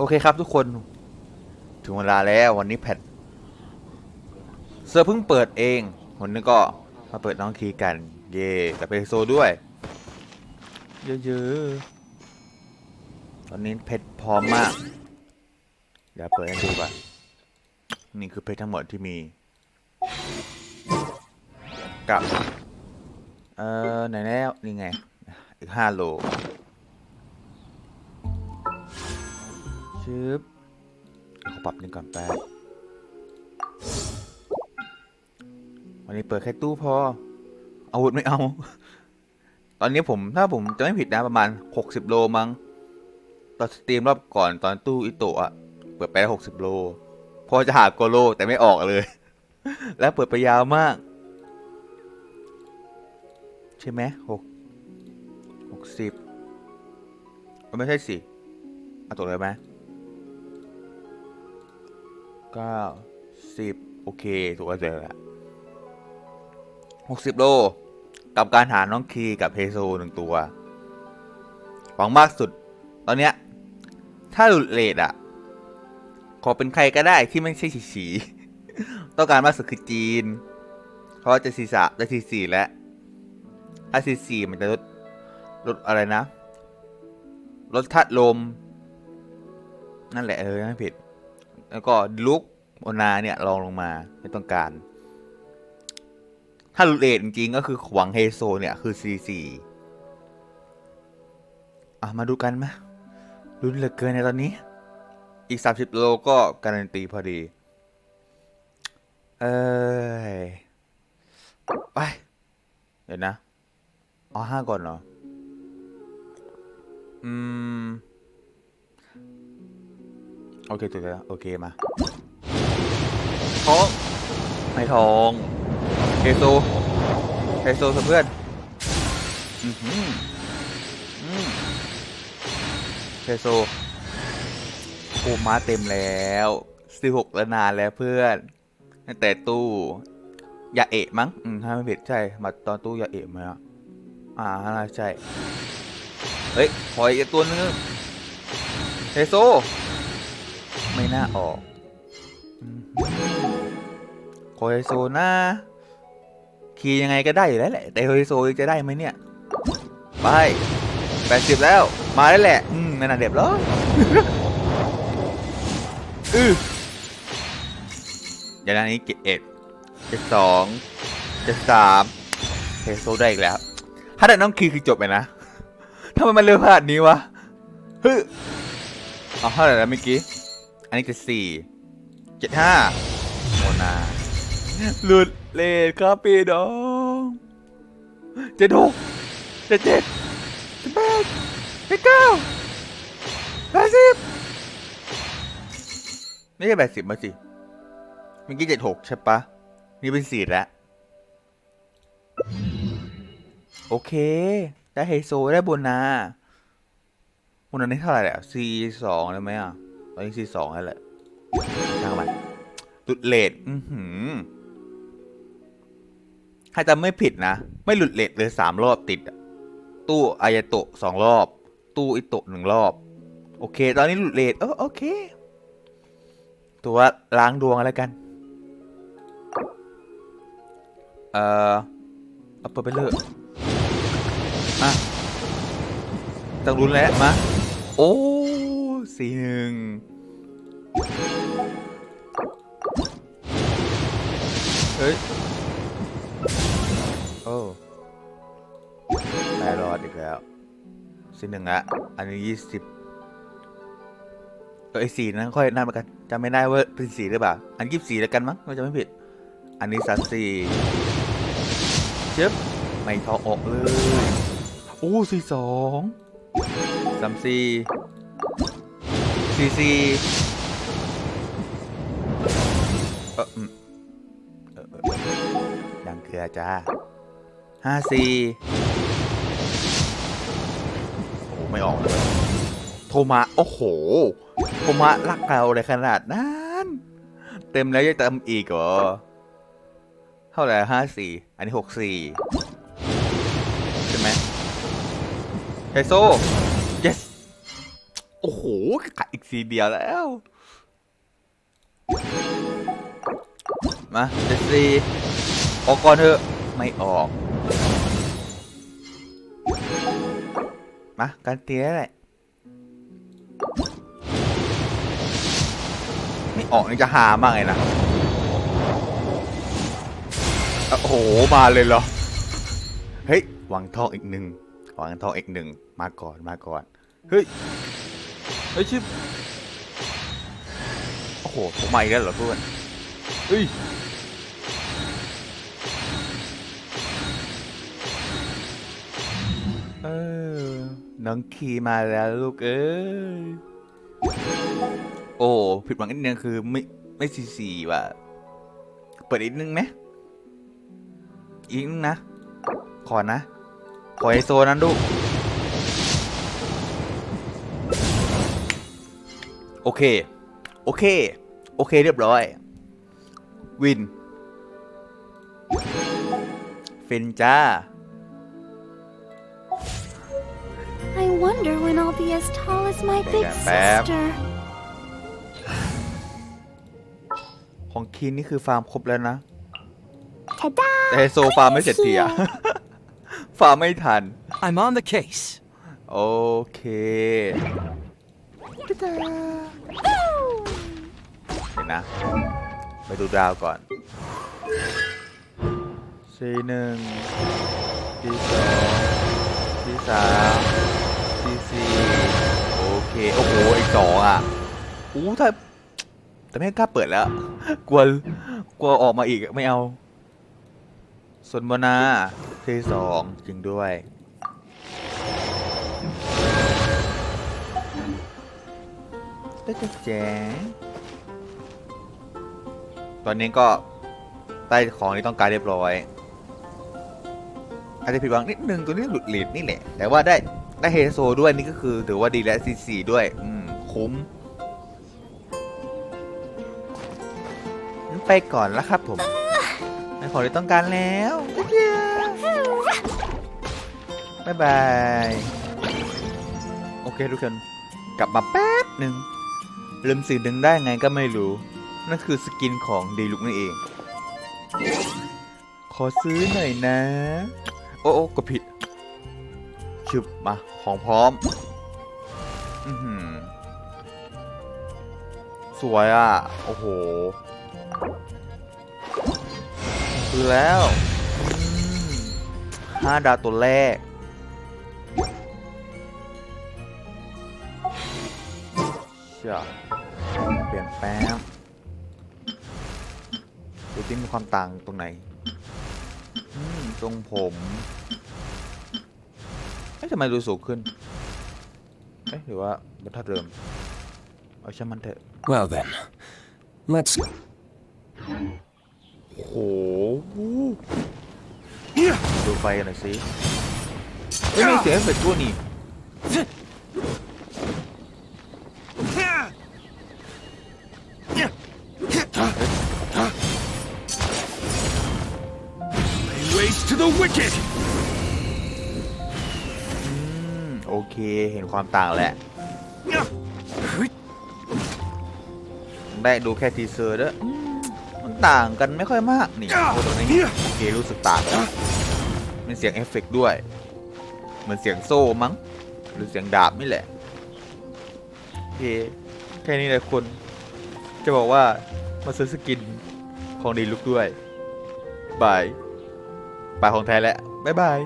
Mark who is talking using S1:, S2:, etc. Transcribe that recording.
S1: โอเคครับทุกคน ถึงเวลาแล้ววันนี้แพทเซอร์เพิ่งเปิดเองวันนี้ก็มาเปิดน้องคีกัน เย่กับเพโซด้วย เยอะๆ ตอนนี้เพชรพร้อมมาก เดี๋ยวเปิดให้ดูก่อนนี่คือเพชรทั้งหมดที่มีกับ เอ่อไหนแล้วนี่ไง อีกห้าโล ชึบขอปรับหนึ่งก่อนแป๊บวันนี้เปิดแค่ตู้พอ อาวุธไม่เอา ตอนนี้ผมถ้าผมจะไม่ผิดนะประมาณ 60 โลมั้ง ตอนสตรีมรอบก่อนตอนตู้อิโตะอะเปิดไปได้60โล พอจะหาโกโลแต่ไม่ออกเลย แล้วเปิดไปยาวมาก ใช่ไหมหกหกสิบไม่ใช่สิเอาตกเลยไหม เก้าสิบโอเคถูกแล้วเลยละหกสิบโล กับการหาน้องคีกับเฮโซหนึ่งตัวหวังมากสุด ตอนเนี้ย ถ้าหลุดเลดอะขอเป็นใครก็ได้ที่ไม่ใช่ฉีฉีต้องการมากสุดคือจีน เพราะว่าจะศีรษะจะทีสี่แล้วถ้าทีสี่มันจะลดลดอะไรนะลดทัดลม นั่นแหละเออไม่ผิด แล้วก็ลุก โอนาเนี่ยลองลงมาไม่ต้องการ ถ้าหลุดเลทจริงๆก็คือหวังเฮโซเนี่ยคือ C4 อะมาดูกันไหมรุนเหลือเกินในตอนนี้ อีก30โลก็การันตีพอดี เอ้ยไป เดี๋ยวนะอ๋อห้าก่อนเหรอ อืม โอเคถูกแล้ว โอเคมา ทองไม่ทองเฮโซเฮโซเพื่อนเฮโซโอ้มาเต็มแล้วสิบหกแล้วนานแล้วเพื่อนแต่ตู้ยาเอะมั้งอืมถ้าไม่ผิดใช่มาตอนตู้ยาเอะมาอ่าน่าใช่เฮ้ยขออีกตัวนึงเฮโซไม่น่าออก อืมขอเฮโซนะคีย์ยังไงก็ได้อยู่แล้วแหละ แต่เฮโซจะได้ไหมเนี่ย ไปแปดสิบแล้ว มาแล้วแหละ อืมนั่นน่ะเด็บแล้วอืออย่างนี้เกตเอ็ดเจ็ดสองเจ็ดสามเฮโซได้อีกแล้วถ้าได้น้องคีย์คือจบเลยนะทำไมมันเร็วขนาดนี้วะฮึเอาเท่าไหร่แล้วเมื่อกี้ อันนี้เจ็ดสี่เจ็ดห้า หลุดเลทครับพี่น้องเจ็ดหกเจ็ดเจ็ดเจ็ดแปดเจ็ดเก้าแปดสิบไม่ใช่แปดสิบมาสิเมื่อกี้เจ็ดหกใช่ปะนี่เป็นสี่แล้วโอเค ได้ไฮโซได้โบนาโบนาได้เท่าไหร่แหละ C สองเลยไหมอะตอนนี้ C สองแล้วแหละช่างมันหลุดเลทอือหือ ถ้าจำไม่ผิดนะ ไม่หลุดเลทเลยสามรอบติด ตู้อายโตะสองรอบ ตู้อิโตะหนึ่งรอบ โอเค ตอนนี้หลุดเลทเออโอเค ตัวล้างดวงอะไรกัน เอ่อเอาเปิดไปเลยมาต้องรุนแล้วมาโอ้สี่หนึ่งเฮ้ย โอ้ได้รอดอีกแล้วสี่หนึ่งละอันนี้ยี่สิบเออไอสีนั้นค่อยนั่นเหมือนกันจำไม่ได้ว่าเป็นสีหรือเปล่า อันยี่สิบสี่แล้วกันมั้งก็จะไม่ผิด อันนี้สามสี่เจ็บไม่ทอออกเลยโอ้สี่สองสามสี่สี่สี่เอออืมเออเออดังเกลือจ้า ห้าสี่โอ้ไม่ออกเลยโทรมาโอ้โห โทรมารักเราเลยขนาดนั้นเต็มแล้วยังเติมอีกเหรอ เท่าไหร่ห้าสี่อันนี้หกสี่ใช่ไหมไฮโซ yes โอ้โหขาดอีกสีเดียวแล้ว มาเจ็ดสี่ออกก่อนเถอะ ไม่ออก มาการเตี้ยแหละไม่ออกนี่จะหามากเลยนะโอ้โหมาเลยเหรอเฮ้ยวางทองอีกหนึ่งวางทองอีกหนึ่งมาก่อนมาก่อนเฮ้ยเฮ้ยชิบโอ้โหผมมาอีกแล้วเหรอเพื่อนเฮ้ย น้องคีมาแล้วลูกเอ้ย โอ้ผิดหวังนิดนึงคือไม่ไม่ซีซีว่ะ เปิดอีกนึงไหมอีกนึงนะ ขอนะ ขอไอโซนั้นดูโอเค โอเค โอเคเรียบร้อย วินฟินจ้า
S2: wonder when I'll be as tall as my big
S1: Yeah, Bab.
S2: sister.
S1: ของคีนนี่คือฟาร์มครบแล้วนะ
S2: Ta-da!
S1: แต่ไฮโซฟาร์มไม่เสร็จทีอะ ฟาร์มไม่ทัน
S3: I'm on the case.
S1: โอเคเห็นนะ ไปดูดาวก่อนสี่หนึ่งสี่สองสี่สาม สี่สี่โอเค โอ้โหอีกสองอะอู้ถ้าแต่ไม่กล้าเปิดแล้ว กลัว กลัวออกมาอีกไม่เอา ส่วนบนาที่สองจริงด้วยก็จะแจ๋งตอนนี้ก็ได้ของที่ต้องการเรียบร้อย อาจจะผิดหวังนิดนึงตัวนี้หลุดหลีดนี่แหละ แต่ว่าได้ ได้เฮโซด้วยนี่ก็คือถือว่าดีและซีซีด้วย อืม คุ้มไปก่อนแล้วครับผมได้ของที่ต้องการแล้วบ๊ายบาย โอเคทุกคน กลับมาแป๊บหนึ่งลืมสิ่งหนึ่งได้ไงก็ไม่รู้ นั่นคือสกินของดีลุกนั่นเอง ขอซื้อหน่อยนะ โอ้โอ้ก็ผิด ชึบมา ของพร้อม อือสวยอะ โอ้โหซื้อแล้วห้าดาวตัวแรก เชื่อเปลี่ยนแปลงดูที่มีความต่างตรงไหนอืมทรงผม ทำไมดูสูงขึ้นเอ๊ะหรือว่าบรรทัดเดิมเอาช่างมันเถอะ
S3: Well then, let's.
S1: โอ้โหดูไฟกันหน่อยสิเฮ้ยมีเสียงเอฟเฟกต์ด้วยนี่ โอเค เห็นความต่างแล้วได้ดูแค่ทีเซอร์แล้อมันต่างกันไม่ค่อยมาก นี่โอ้ตรงนี้โอเครู้สึกต่างแล้วมันเสียงเอฟเฟกด้วย เหมือนเสียงโซ่มั้ง หรือเสียงดาบนี่แหละโอเคแค่นี้เลยคุณจะบอกว่ามาซื้อสกินของดีลุกด้วยบายบายของแท้แล้วบ๊ายบาย